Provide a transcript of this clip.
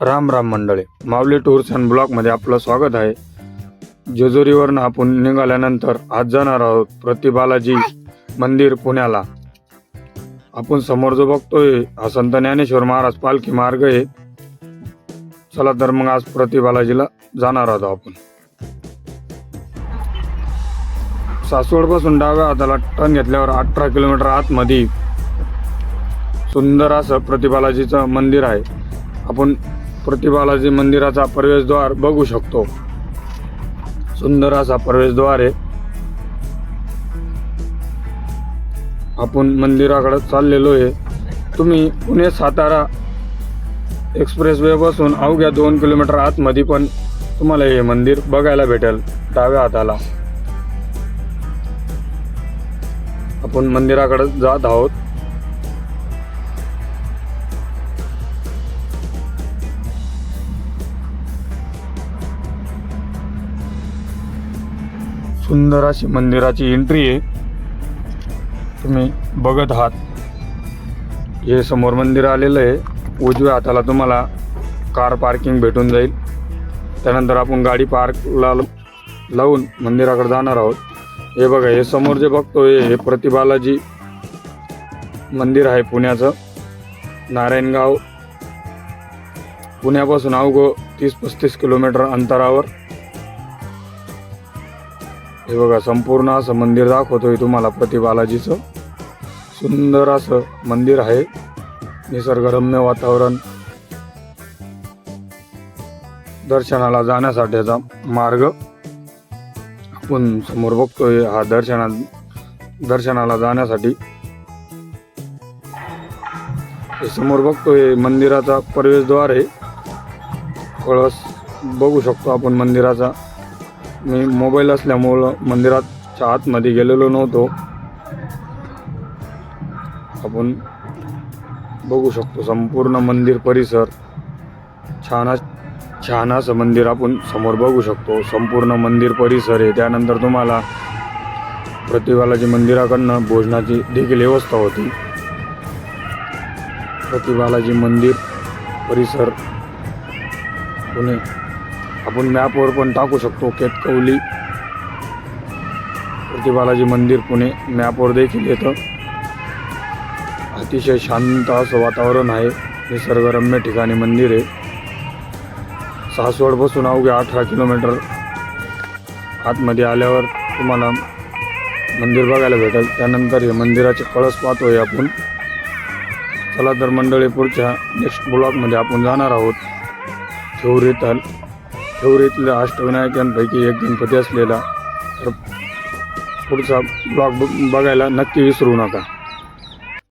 राम राम मंडळी. माऊली tours and ब्लॉकमध्ये आपलं स्वागत आहे. जेजुरीवरनं आपण निघाल्यानंतर आज जाणार आहोत प्रतिबालाजी मंदिर पुण्याला. आपण समोर जो बघतोय हा संत ज्ञानेश्वर महाराज पालखी मार्ग आहे. चला तर मग आज प्रतिबालाजीला जाणार आहोत आपण. सासवडपासून डाव्या हाताला टर्न घेतल्यावर अठरा किलोमीटर आतमध्ये सुंदर असं प्रतिबालाजीचं मंदिर आहे. आपण प्रतिबालाजी मंदिराचा प्रवेशद्वार बघू शकतो. सुंदर असा प्रवेशद्वार आहे. आपण मंदिराकडे चाललेलो आहे. तुम्ही पुणे सातारा एक्सप्रेस वे बसून अवघ्या दोन किलोमीटर आतमध्ये पण तुम्हाला हे मंदिर बघायला भेटेल डाव्या हाताला. आपण मंदिराकडे जात आहोत. सुंदर अशी मंदिराची एंट्री आहे. तुम्ही बघत आहात. हे समोर मंदिर आलेलं आहे. उजव्या हाताला तुम्हाला कार पार्किंग भेटून जाईल. त्यानंतर आपण गाडी पार्कला लावून मंदिराकडे जाणार आहोत. हे बघा हे समोर जे बघतोय हे प्रतिबालाजी मंदिर आहे पुण्याचं. नारायणगाव. पुण्यापासून अवघं तीस पस्तीस किलोमीटर अंतरावर. हे बघा संपूर्ण असं मंदिर दाखवतोय तुम्हाला प्रतिबालाजीचं सुंदर असं मंदिर आहे. निसर्गरम्य वातावरण. दर्शनाला जाण्यासाठीचा मार्ग. आपण समोर बघतोय हा दर्शना दर्शनाला जाण्यासाठी. समोर बघतोय मंदिराचा प्रवेशद्वार आहे. कळस बघू शकतो आपण मंदिराचा. मी मोबाईल असल्यामुळं मंदिराच्या आतमध्ये गेलेलो नव्हतो. आपण बघू शकतो संपूर्ण मंदिर परिसर. छान छान असं मंदिर आपण समोर बघू शकतो. संपूर्ण मंदिर परिसर आहे. त्यानंतर तुम्हाला प्रतिबालाजी मंदिराकडनं भोजनाची देखील व्यवस्था होती. प्रतिबालाजी मंदिर परिसर पुणे आपण मॅपवर पण टाकू शकतो. केतकवली प्रतिबालाजी मंदिर पुणे मॅपवर देखील येतं. अतिशय शांत असं वातावरण आहे. निसर्गरम्य ठिकाणी मंदिर आहे. सासवडपासून अवघ्या अठरा किलोमीटर आतमध्ये आल्यावर तुम्हाला मंदिर बघायला भेटेल. त्यानंतर हे मंदिराचे कळस पाहतोय आपण. चला तर मंडळी पुढच्या नेक्स्ट ब्लॉकमध्ये आपण जाणार आहोत. ठेवरीतल थेवरीतल्या अष्टविनायकांपैकी एक गणपती असलेला तर पुढचा ब्लॉग बघायला नक्की विसरू नका.